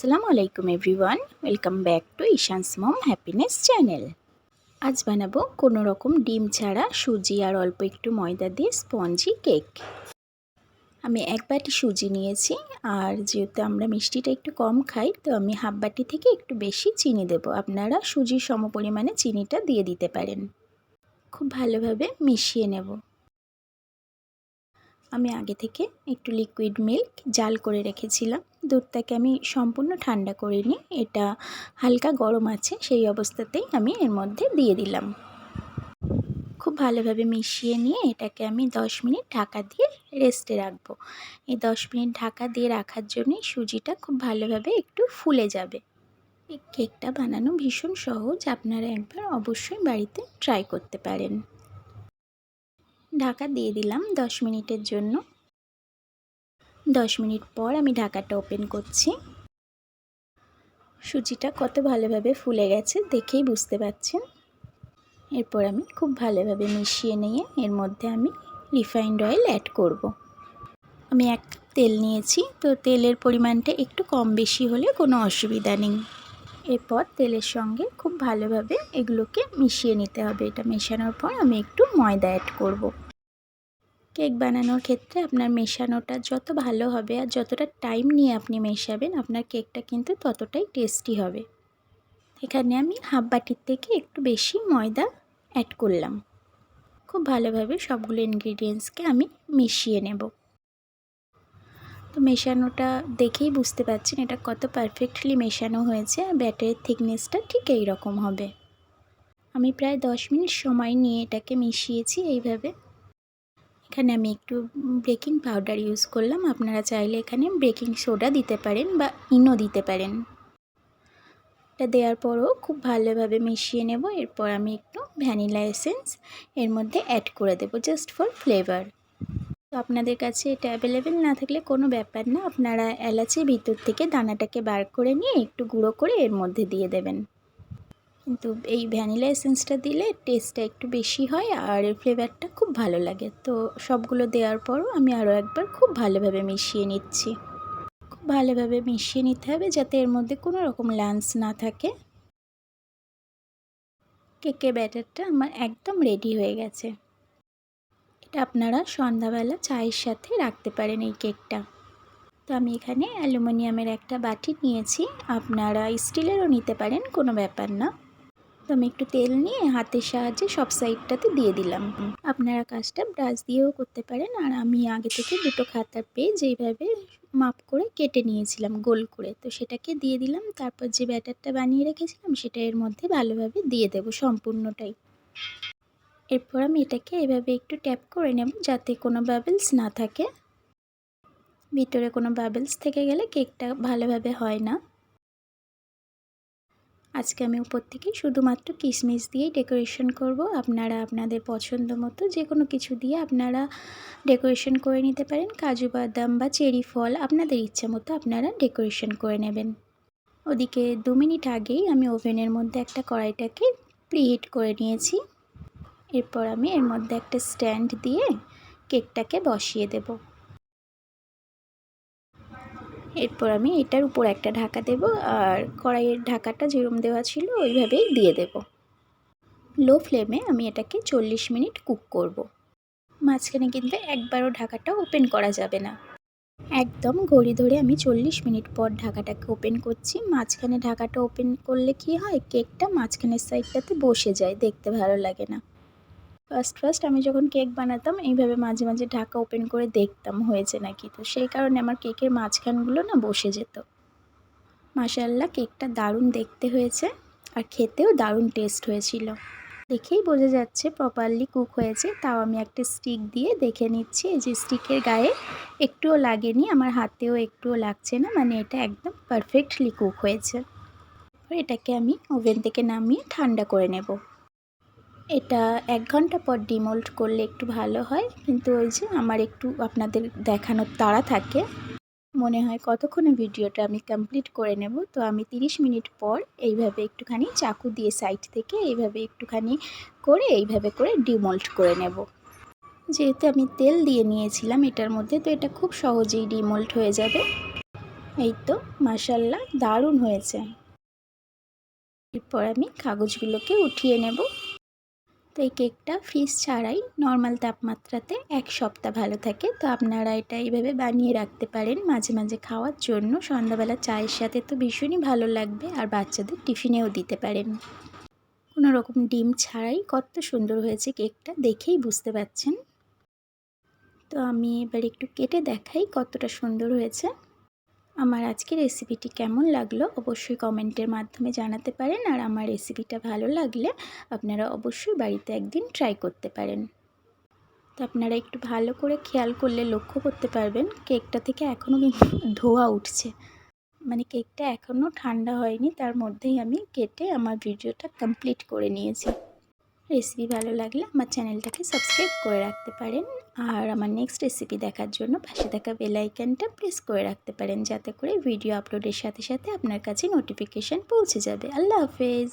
আসসালামু আলাইকুম everyone, welcome back to Ishan's mom happiness channel. আজ বানাবো কোনো রকম ডিম ছাড়া সুজি আর অল্প একটু ময়দা দিয়ে স্পঞ্জি কেক। আমি এক বাটি সুজি নিয়েছি, আর যেহেতু আমরা মিষ্টিটা একটু কম খাই, তো আমি হাফ বাটি থেকে একটু বেশি চিনি দেব। আপনারা সুজির সমপরিমাণে চিনিটা দিয়ে দিতে পারেন। খুব ভালোভাবে মিশিয়ে নেব। আমি আগে থেকে একটু লিকুইড মিল্ক জাল করে রেখেছিলাম। দুধটাকে আমি সম্পূর্ণ ঠান্ডা করিনি এটা হালকা গরম আছে, সেই অবস্থাতেই আমি এর মধ্যে দিয়ে দিলাম। খুব ভালোভাবে মিশিয়ে নিয়ে এটাকে আমি 10 মিনিট ঢাকা দিয়ে রেস্টে রাখব। এই 10 মিনিট ঢাকা দিয়ে রাখার জন্যই সুজিটা খুব ভালোভাবে একটু ফুলে যাবে। এই কেকটা বানানো ভীষণ সহজ, আপনারা একবার অবশ্যই বাড়িতে ট্রাই করতে পারেন। ঢাকা দিয়ে দিলাম 10 মিনিটের জন্য। 10 মিনিট পর আমি ঢাকাটা ওপেন করছি। সুজিটা কত ভালোভাবে ফুলে গেছে দেখেই বুঝতে পাচ্ছেন। এরপর আমি খুব ভালোভাবে মিশিয়ে নিয়ে এর মধ্যে আমি রিফাইন্ড অয়েল অ্যাড করব। আমি এক তেল নিয়েছি, তো তেলের পরিমাণটা একটু কম বেশি হলে কোনো অসুবিধা নেই। এরপর তেলের সঙ্গে খুব ভালোভাবে এগুলোকে মিশিয়ে নিতে হবে। এটা মেশানোর পর আমি একটু ময়দা অ্যাড করব। কেক বানানোর ক্ষেত্রে আপনার মেশানোটা যত ভালো হবে আর যতটা টাইম নিয়ে আপনি মেশাবেন, আপনার কেকটা কিন্তু ততটাই টেস্টি হবে। এখানে আমি হাফ বাটির থেকে একটু বেশি ময়দা অ্যাড করলাম। খুব ভালোভাবে সবগুলো ইনগ্রিডিয়েন্টসকে আমি মিশিয়ে নেব। মেশানোটা দেখেই বুঝতে পারছেন এটা কত পারফেক্টলি মেশানো হয়েছে আর ব্যাটারের থিকনেসটা ঠিক এই রকম হবে। আমি প্রায় দশ মিনিট সময় নিয়ে এটাকে মিশিয়েছি এইভাবে। এখানে আমি একটু বেকিং পাউডার ইউজ করলাম। আপনারা চাইলে এখানে বেকিং সোডা দিতে পারেন বা ইনো দিতে পারেন। এটা দেওয়ার পরও খুব ভালোভাবে মিশিয়ে নেব। এরপর আমি একটু ভ্যানিলা এসেন্স এর মধ্যে অ্যাড করে দেবো জাস্ট ফর ফ্লেভার তো আপনাদের কাছে এটা অ্যাভেলেবেল না থাকলে কোনো ব্যাপার না। আপনারা এলাচের ভিতর থেকে দানাটাকে বার করে নিয়ে একটু গুঁড়ো করে এর মধ্যে দিয়ে দেবেন। কিন্তু এই ভ্যানিলা এসেন্সটা দিলে টেস্টটা একটু বেশি হয় আর ফ্লেভারটা খুব ভালো লাগে। তো সবগুলো দেওয়ার পরও আমি আরও একবার খুব ভালোভাবে মিশিয়ে নিচ্ছি। খুব ভালোভাবে মিশিয়ে নিতে হবে যাতে এর মধ্যে কোনো রকম লাঞ্চ না থাকে। কেকের ব্যাটারটা আমার একদম রেডি হয়ে গেছে। এটা আপনারা সন্ধ্যাবেলা চায়ের সাথে রাখতে পারেন এই কেকটা। তো আমি এখানে অ্যালুমিনিয়ামের একটা বাটি নিয়েছি। আপনারা স্টিলেরও নিতে পারেন, কোনো ব্যাপার না। তো আমি একটু তেল নিয়ে হাতের সাহায্যে সব সাইডটাতে দিয়ে দিলাম। আপনারা কাজটা ব্রাশ দিয়েও করতে পারেন। আর আমি আগে থেকে দুটো খাতা পেয়ে যেইভাবে মাপ করে কেটে নিয়েছিলাম, গোল করে। তো সেটাকে দিয়ে দিলাম। তারপর যে ব্যাটারটা বানিয়ে রেখেছিলাম, সেটা এর মধ্যে ভালোভাবে দিয়ে দেব সম্পূর্ণটাই। এরপর আমি এটাকে এভাবে একটু ট্যাপ করে নেব যাতে কোনো বাবেলস না থাকে। ভিতরে কোনো বাবেলস থেকে গেলে কেকটা ভালোভাবে হয় না। আজকে আমি উপর থেকে শুধুমাত্র কিশমিশ দিয়েই ডেকোরেশন করব। আপনারা আপনাদের পছন্দ মতো যে কোনো কিছু দিয়ে আপনারা ডেকোরেশন করে নিতে পারেন। কাজু বাদাম বা চেরি ফল আপনাদের ইচ্ছা মতো আপনারা ডেকোরেশন করে নেবেন। ওদিকে দু মিনিট আগেই আমি ওভেনের মধ্যে একটা কড়াইটাকে প্রিহিট করে নিয়েছি। এরপর আমি এর মধ্যে একটা স্ট্যান্ড দিয়ে কেকটাকে বসিয়ে দেবো। এরপর আমি এটার উপর একটা ঢাকা দেব আর কড়াইয়ের ঢাকাটা যেরম দেওয়া ছিল ওইভাবেই দিয়ে দেব। লো ফ্লেমে আমি এটাকে চল্লিশ মিনিট কুক করব। মাঝখানে কিন্তু একবারও ঢাকাটা ওপেন করা যাবে না। একদম ঘড়ি ধরে আমি চল্লিশ মিনিট পর ঢাকাটাকে ওপেন করছি। মাঝখানে ঢাকাটা ওপেন করলে কি হয়? কেকটা মাঝখানের সাইডটাতে বসে যায়, দেখতে ভালো লাগে না। ফার্স্ট ফার্স্ট আমি যখন কেক বানাতাম, এইভাবে মাঝে মাঝে ঢাকা ওপেন করে দেখতাম হয়েছে নাকি? তো সেই কারণে আমার কেকের মাঝখানগুলো না বসে যেত। মাসাল্লাহ কেকটা দারুণ দেখতে হয়েছে আর খেতেও দারুণ টেস্ট হয়েছিল। দেখেই বোঝা যাচ্ছে প্রপারলি কুক হয়েছে, তাও আমি একটা স্টিক দিয়ে দেখে নিচ্ছি। এই যে স্টিকের গায়ে একটুও লাগেনি, আমার হাতেও একটুও লাগছে না মানে এটা একদম পারফেক্টলি কুক হয়েছে। এটাকে আমি ওভেন থেকে নামিয়ে ঠান্ডা করে নেব। এটা এক ঘণ্টা পর ডিমোল্ড করলে একটু ভালো হয়। কিন্তু ওই যে আমার একটু আপনাদের দেখানোর তাড়া থাকে। মনে হয় কতক্ষণে ভিডিওটা আমি কমপ্লিট করে নেব। তো আমি 30 মিনিট পর এইভাবে একটুখানি চাকু দিয়ে সাইড থেকে এইভাবে একটুখানি করে এইভাবে করে ডিমোল্ড করে নেব। যেহেতু আমি তেল দিয়ে নিয়েছিলাম এটার মধ্যে, তো এটা খুব সহজেই ডিমোল্ড হয়ে যাবে। এই তো মাসাল্লাহ দারুণ হয়েছে। এরপর আমি কাগজগুলোকে উঠিয়ে নেব। তো এই কেকটা ফ্রিজ ছাড়াই নর্মাল তাপমাত্রাতে এক সপ্তাহ ভালো থাকে। তো আপনারা এটা এইভাবে বানিয়ে রাখতে পারেন মাঝে মাঝে খাওয়ার জন্য। সন্ধ্যাবেলা চায়ের সাথে তো ভীষণই ভালো লাগবে আর বাচ্চাদের টিফিনেও দিতে পারেন। কোনো রকম ডিম ছাড়াই কত সুন্দর হয়েছে কেকটা দেখেই বুঝতে পাচ্ছেন। তো আমি এবার একটু কেটে দেখাই কতটা সুন্দর হয়েছে। আমার আজকের রেসিপিটি কেমন লাগল অবশ্যই কমেন্টের মাধ্যমে জানাতে পারেন আর আমার রেসিপিটা ভালো লাগলে আপনারা অবশ্যই বাড়িতে একদিন ট্রাই করতে পারেন। তো আপনারা একটু ভালো করে খেয়াল করলে লক্ষ্য করতে পারবেন কেকটা থেকে এখনও ধোয়া উঠছে। মানে কেকটা এখনও ঠান্ডা হয়নি, তার মধ্যেই আমি কেটে আমার ভিডিওটা কমপ্লিট করে নিয়েছি। রেসিপি ভালো লাগলে আমার চ্যানেলটাকে সাবস্ক্রাইব করে রাখতে পারেন। আর আমার নেক্সট রেসিপি দেখার জন্য পাশে থাকা বেলাইকানটা প্রেস করে রাখতে পারেন, যাতে করে ভিডিও আপলোডের সাথে সাথে আপনার কাছে নোটিফিকেশান পৌঁছে যাবে। আল্লাহ হাফেজ।